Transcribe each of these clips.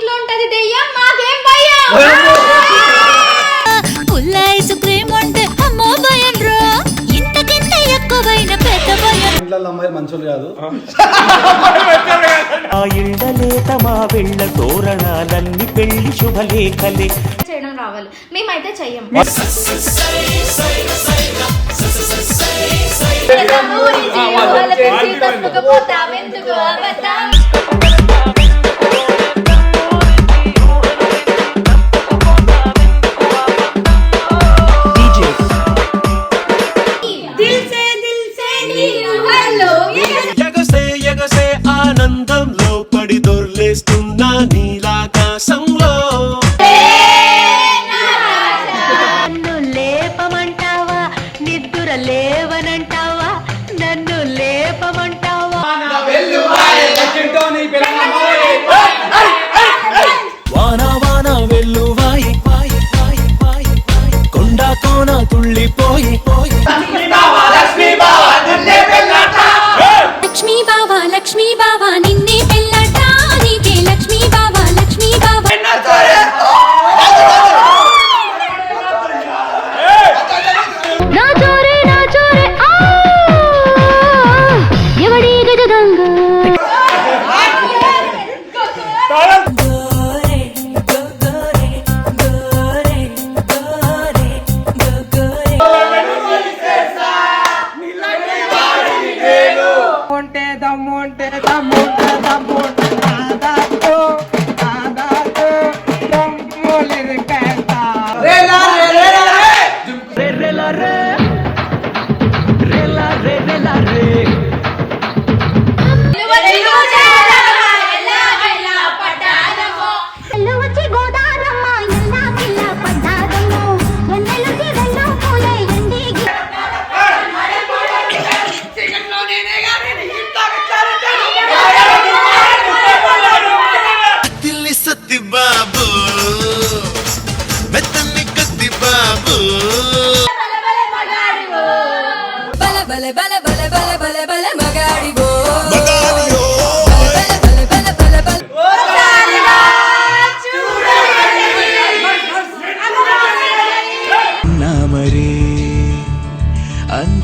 పక్కింట్లో ఉంటది దెయ్యం మాకేం భయం? పుల్ల ఐస్ క్రీమ్ అంటే అమ్మో భయం రా. ఇంతకింత ఎక్కువైన పెద్ద భయం. ఇంట్లో మంచోళ్ళు కాదు. ఆ. మా వెళ్ళ తోరణాలన్ని పెళ్ళి శుభలేఖలే చేయడం రావాలి. మేమైతే చెయ్యం. ఆనందంలో పడి దొర్లేస్తున్నా నీ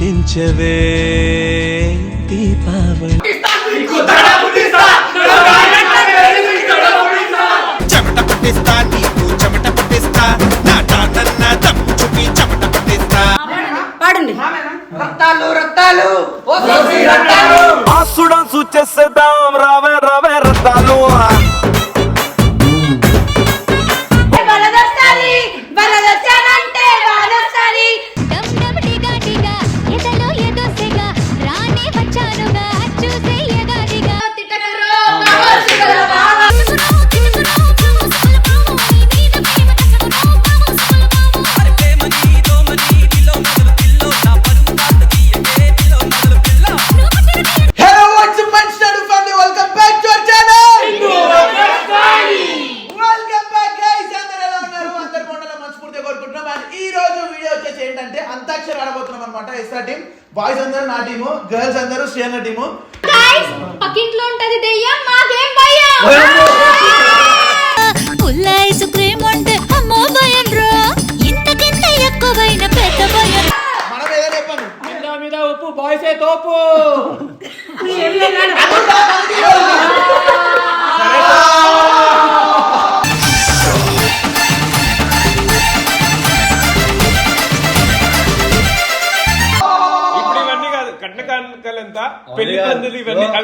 అందించవే దీపావళి. చెమట పట్టిస్తా నీకు చెమట పట్టిస్తా నా తాతన్న తప్పు చూపి చెమట పట్టిస్తా రక్తాలు. రక్తాలు. రక్తాలు ఆసుడం సూచేసేద్దాం రావే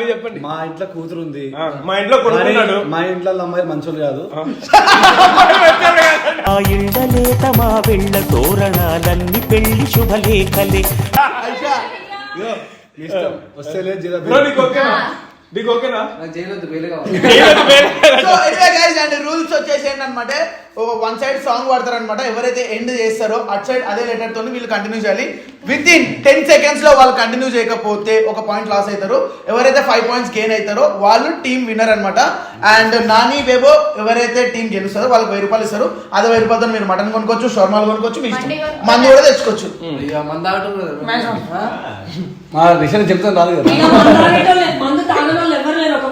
చెప్పండి. మా ఇంట్లో కూతురు ఉంది మా ఇంట్లో కొడుకున్నాడు మా ఇంట్లో అమ్మాయి మంచోళ్ళు కాదు. ఆ. ఇళ్ళలేత మా వెళ్ళ తోరణాలన్ని పెళ్ళి శుభలేఖలే. వస్తే లేదు నీకు ఓకేనా? So anyway guys and rules వచ్చేసి ఏంటన్నమాట వన్ సైడ్ సాంగ్ పాడతారు అనమాట ఎవరైతే ఎండ్ చేస్తారో అటు సైడ్ అదే లెటర్ తోని వీళ్ళు కంటిన్యూ చేయాలి. విత్ ఇన్ టెన్ సెకండ్స్లో వాళ్ళు కంటిన్యూ చేయకపోతే ఒక పాయింట్ లాస్ అవుతారు ఎవరైతే ఫైవ్ పాయింట్స్ గెయిన్ అవుతారో వాళ్ళు టీమ్ విన్నర్ అనమాట అండ్ నాని బేబో ఎవరైతే టీం గెలుస్తారో వాళ్ళకి వెయ్యి రూపాయలు ఇస్తారు. అదే వెయ్యి రూపాయలతో మీరు మటన్ కొనుక్కోవచ్చు షోర్మాలు కొనుక్కోవచ్చు మీ ఇష్టం. మంది కూడా తెచ్చుకోవచ్చు. మా విషయం చెప్తాను రాదు కదా మందు తాగని వాళ్ళు ఎవరు లేరు ఒక వయసు చెట్టి తప్ప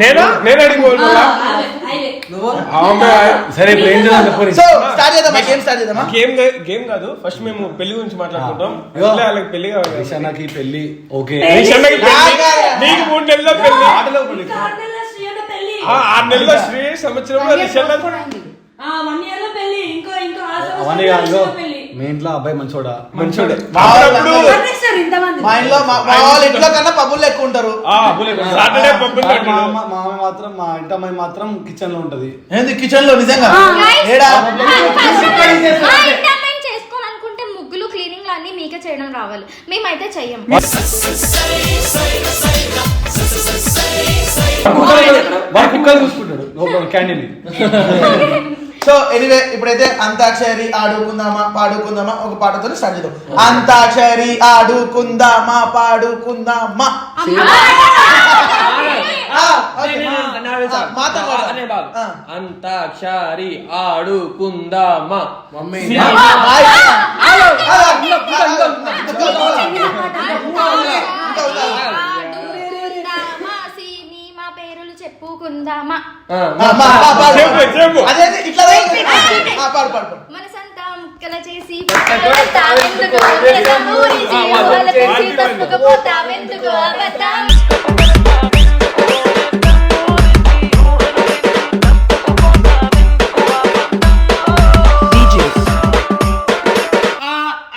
నేనా? నేను అడిగి ఆ, అదే, అదే. ఆమె సరే ఇప్పుడు ఏం చేద్దాం చెప్పండి సో స్టార్ట్ చేద్దామా? గేమ్ స్టార్ట్ చేద్దామా? గేమ్ గేమ్ కాదు. ఫస్ట్ మేము పెళ్ళి గురించి మాట్లాడుకుంటాం. వాళ్ళకి పెళ్ళి కావాలి కదా. రిషానాకి పెళ్ళి ఓకే. పెళ్ళి. నీకు మూడు ఆరు నెలల్లో శ్రీ సంవత్సరంలో రిషన్న వన్ ఇయర్ పెళ్ళి ఇంకో ఇంకో మీ ఇంట్లో అబ్బాయి మంచోడా? మంచోడే. మా ఇంట్లో మా మా వాళ్ళ ఇంట్లో కన్నా పబ్బులు ఎక్కువ ఉంటారు. సాటర్డే పబ్బులు మా. అమ్మ మా అమ్మ మాత్రం మా ఇంటి అమ్మాయి మాత్రం కిచెన్లో ఉంటది. ఏంది కిచెన్లో నిజంగా ఏడా? చేసుకోవాలనుకుంటే ముగ్గులు క్లీనింగ్ అన్ని మీకే చేయడం రావాలి. మేమైతే చెయ్యం. వాడు కుక్కలు చూసుకుంటాడు. క్యాండిల్ సో ఎనీవే ఇప్పుడైతే అంతాక్షరి ఆడుకుందామా పాడుకుందామా ఒక పాటతో స్టార్ట్ చేద్దాం అంతాక్షరి ఆడుకుందామా పాడుకుందామా. అంతాక్షరి ఆడుకుందామా మమ్మీ పేరులు చెప్పుకుందామా మనసంతా ముక్కల చేసి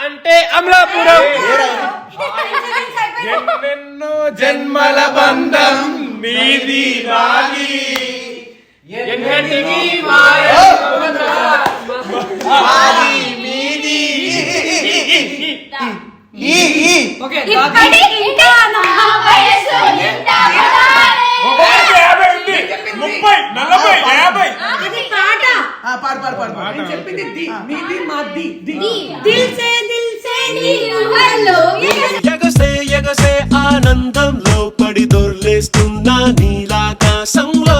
అంటే అమలాపురం. ఎన్నెన్నో జన్మల బంధం మీది. ఈ ముప్పై నలభై యాభై అది పాట ఆ, పాడు పాడు పాడు పాడు చెప్పింది ది మీది మా ది ది దిల్ సే దిల్ సే నీ ఊహల్లో ఎగసే ఎగసే ఆనందంలో పడి దొర్లేస్తున్నా నీలాకాశంలో.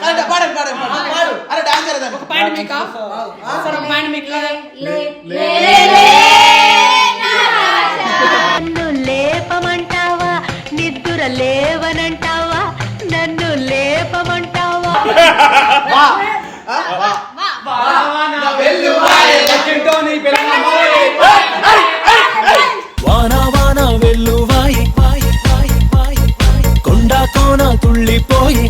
కరెక్ట్ పాడండి పాడండి పాడండి. పాడు అరే డాన్స్ చేద్దాం పాయింట్ మీకు సరే పాయింట్ మీకు లే లే వాన వాన వెల్లువాయి వాయి వాయి వాయి వాయి కొండ కోన తుళ్ళిపోయి.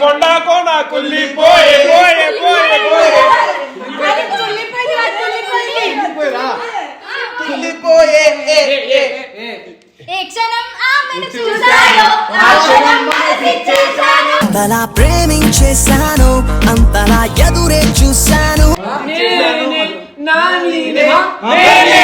కొండ కోన కుల్లిపోయే పోయే పోయే పోయే తుల్లిపోయే అంతలా ప్రేమించేశాను అంతలా ఎదురే చూశాను. అరే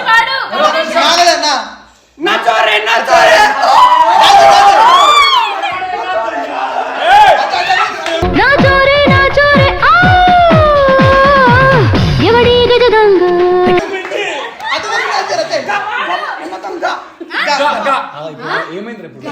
República.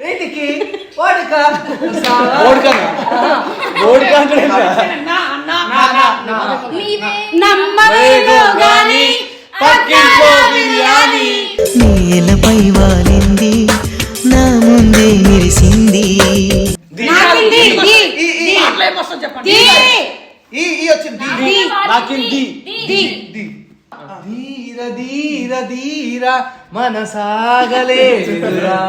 వీటికి ఓడిక. నేలపై వాలింది నా ముందే మెరిసింది. ధీర ధీర ధీర. మనసాగలేదురా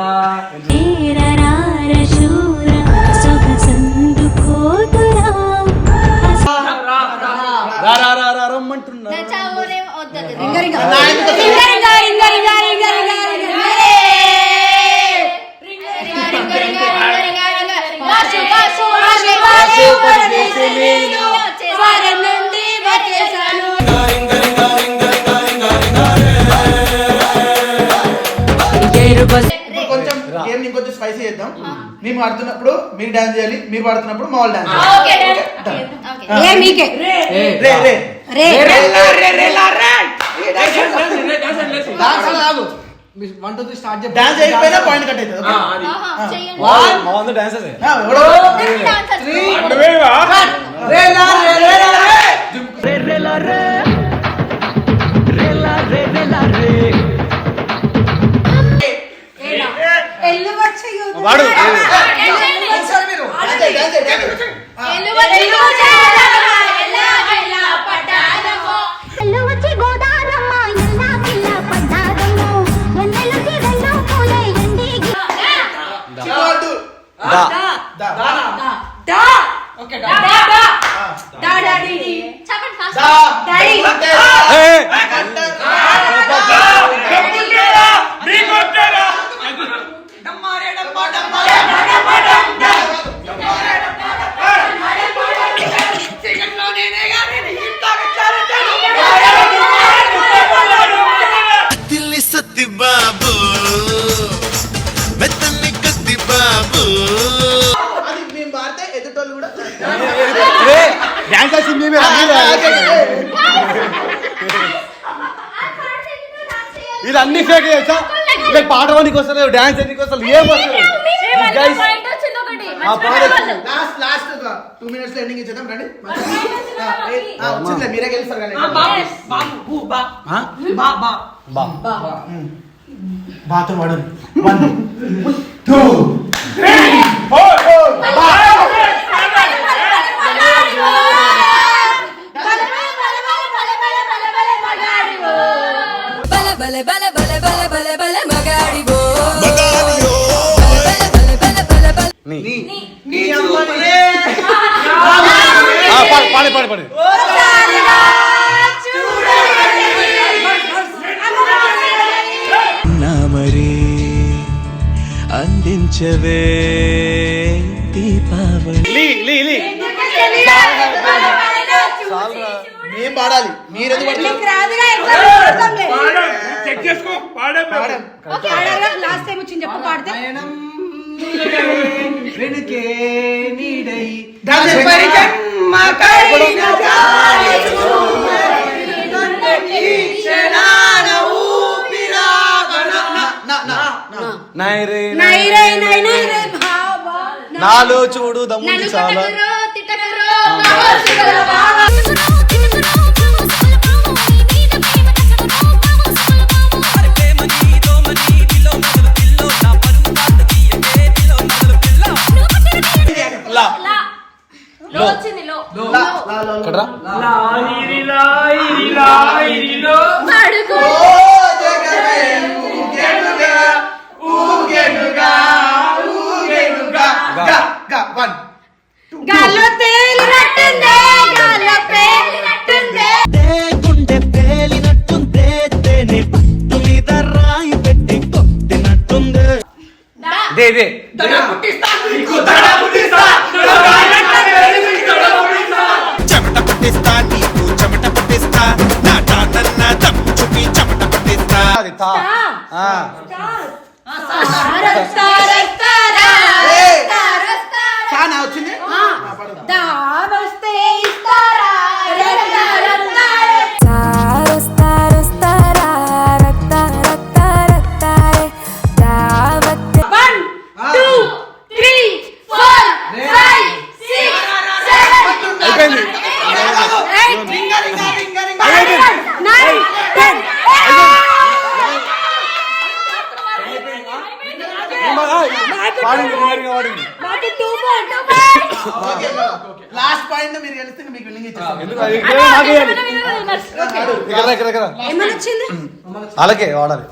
Brasil brasileiro! స్పైసీ చేద్దాం మేము ఆడుతున్నప్పుడు మీరు డాన్స్ చేయాలి మీరు పడుతున్నప్పుడు మా వాళ్ళు డాన్స్ చేయాలి పాయింట్ వాడు. మీరు? డాన్స్ వచ్చింది ఇది అన్ని ఫేక్ చేస్తా మీకు పాట వానికి వస్తలేదు డాన్స్ ఎందుకు వస్తలేదు ఏం వస్తలేదు లాస్ట్ టూ మినిట్స్లో ఎండింగ్ ఇచ్చేద్దాం మీరే గెలుస్తారు వాడు వన్ టూ త్రీ ఫోర్ భలే భలే భలే భలే భలే భలే మగాడివో పాడి పాడి పాడి మరి అందించవే దీపావళి. మేము పాడాలి. మీరెందుకు చేసుకో పాడే లాస్ట్ టైం వచ్చింది చెప్పు పాడితే. వెనుకే నీడై. బాబా నాలో చూడు నన్ను చాలా. లో. వచ్చింది లో. లా, లా, లా, లా. కట్రా అడుగు. ఓ జగమే ఊగెనుగా, ఊగెనుగా, ఊగెనుగా. గా, గా, one. గాల్లో తేలినట్టుందే గాల్లో పేలినట్టుందే గుండె పేలినట్టుందే తేనె పట్టు మీద రాయి పెట్టి కొట్టినట్టుంది. దే. దే చెమట తా ఆ. ఏయ్, చా, నా వచ్చింది? అలాగే వాడాలి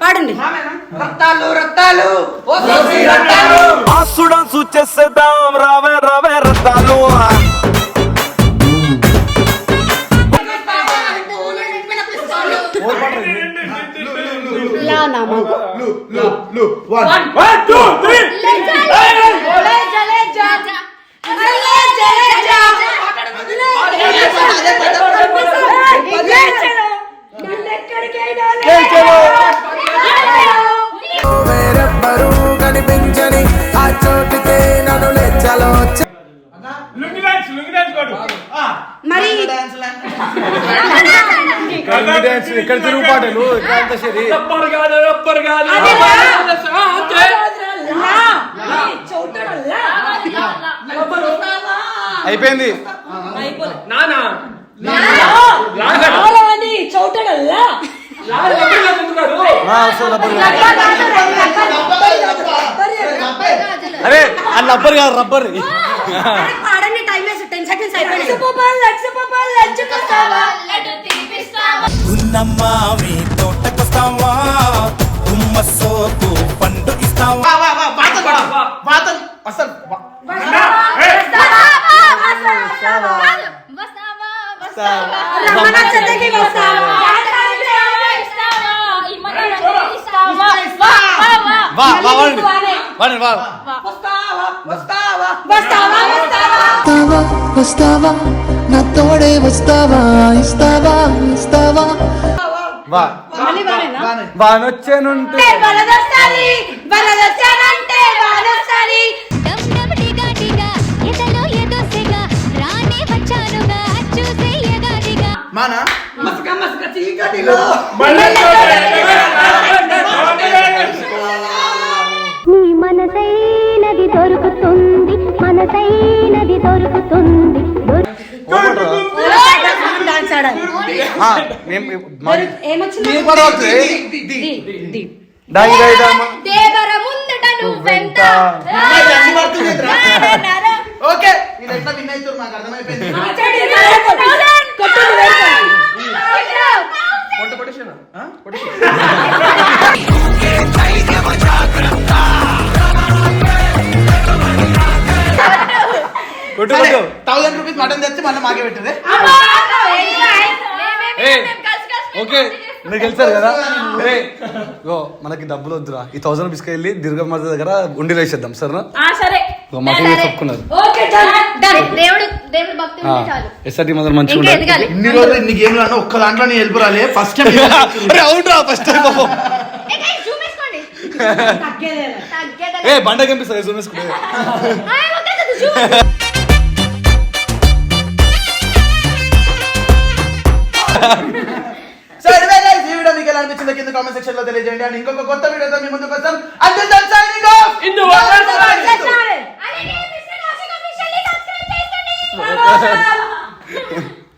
పాడండి ఆసుడం సూచేసేద్దాం రావే రావే రత్తాలు లు, లు, అయిపోయింది. నానా? చౌటడల్లా ఆ, రబ్బర్ అరే అది రబ్బర్ కాదు రబ్బర్. పాడండి టైం వేస్ట్. టెన్ సెకండ్స్ అయిపోయింది ఉన్నమ్మా మీ తోటకొస్తావా? గుమ్మ సోకు పండు ఇస్తావా? అసలు వస్తావా వాడండి వా వస్తావా వస్తావా నా తోడే వస్తావా ఇస్తావా ఇస్తావా వా మళ్ళీ వాడేనా బానే. బానొచ్చానుంటే వరదొస్తాది వరదొచ్చానంటే వరదొస్తాది మానా నీ మనసైనది దొరుకుతుంది మనసైనది దొరుకుతుంది? ఓకే వీళ్ళు ఎట్లా విన్ అవుతారు నాకు అర్థమైపోయింది కొట్టు కొట్టు. థౌసండ్ రూపీస్ మటన్ తెచ్చి మళ్ళీ మాకే పెట్టదే ఏ, ఓకే మీరు గెలిచారు కదా. ఏ, ఇగో మనకి డబ్బులు వద్దురా. ఈ థౌసండ్ రూపీస్కి వెళ్ళి దుర్గమ్మ దగ్గర ఉండి వేసేద్దాం సరేనా? ఆ సరే. దేవుడు దేవుడు భక్తి చాలు. ఎస్ఆర్టీ మంచిగా ఇన్ని రోజులు ఒక్క దాంట్లో ఫస్ట్ అరే అవునరా ఫస్ట్ టైం పాపం. ఏ, బండ కనిపిస్తుంది జూమ్ వేసుకుంటే ఆ, ఓకే, అది zoom. సో ఎనివే గైస్ ఈ వీడియో మీకు ఎలా అనిపించిందో కింద కామెంట్ సెక్షన్లో తెలియజేయండి. అండ్ ఇంకొక కొత్త వీడియోతో మీ ముందుకు వస్తాం. Signing off. అలాగే Parou, Parou.